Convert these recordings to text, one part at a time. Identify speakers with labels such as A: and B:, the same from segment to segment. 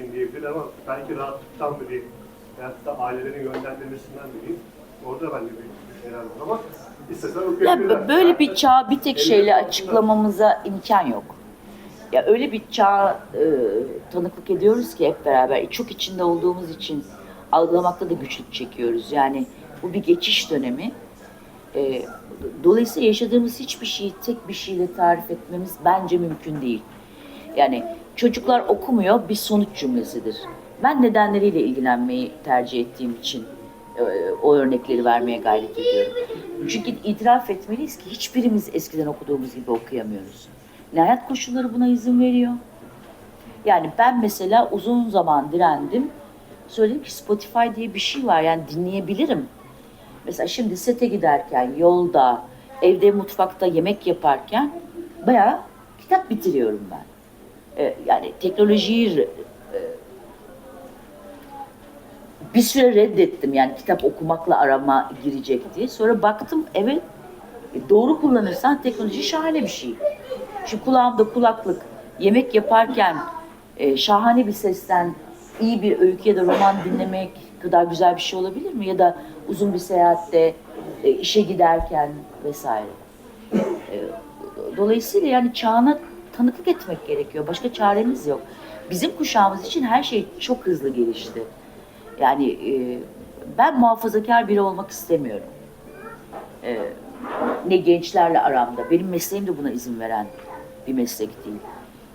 A: okuyayım diyebilir ama belki rahatlıktan mı diyeyim, veyahut da ailelerin yönlendirmesinden mi diyeyim. Orada bence bir şeyler var ama istesen
B: Ya
A: okuyabilirler.
B: böyle bir çağ bir tek şeyle açıklamamıza imkan yok. Ya öyle bir çağ e, tanıklık ediyoruz ki hep beraber çok içinde olduğumuz için algılamakta da güçlük çekiyoruz. Yani bu bir geçiş dönemi. E, dolayısıyla yaşadığımız hiçbir şeyi tek bir şeyle tarif etmemiz bence mümkün değil. Yani çocuklar okumuyor bir sonuç cümlesidir. Ben nedenleriyle ilgilenmeyi tercih ettiğim için e, o örnekleri vermeye gayret ediyorum. Çünkü itiraf etmeliyiz ki hiçbirimiz eskiden okuduğumuz gibi okuyamıyoruz. Ne hayat koşulları buna izin veriyor. Yani ben mesela uzun zaman direndim. Söyledim ki Spotify diye bir şey var yani dinleyebilirim. Mesela şimdi sete giderken, yolda, evde, mutfakta yemek yaparken bayağı kitap bitiriyorum ben. Ee, yani teknolojiyi e, bir süre reddettim yani kitap okumakla arama girecek diye. Sonra baktım evet e, doğru kullanırsan teknoloji şahane bir şey. Şu kulağımda kulaklık yemek yaparken e, şahane bir sesten iyi bir öykü ya da roman dinlemek kadar güzel bir şey olabilir mi? Ya da uzun bir seyahatte e, işe giderken vesaire. E, dolayısıyla yani çağına tanıklık etmek gerekiyor. Başka çaremiz yok. Bizim kuşağımız için her şey çok hızlı gelişti. Yani e, ben muhafazakar biri olmak istemiyorum. E, ne gençlerle aramda. Benim mesleğim de buna izin veren bir meslek değil.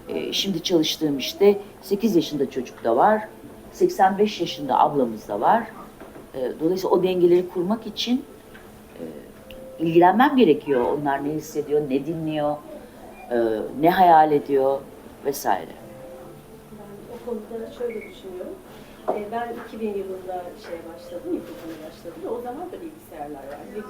B: E, şimdi çalıştığım işte 8 yaşında çocuk da var. 85 yaşında ablamız da var. E, dolayısıyla o dengeleri kurmak için e, ilgilenmem gerekiyor. Onlar ne hissediyor, ne dinliyor, e, ne hayal ediyor vesaire.
C: Ben o konuda şöyle düşünüyorum. Ee, Ben 2000 yılında şey başladım, ilkokula başladım. O zaman da bilgisayarlar vardı ve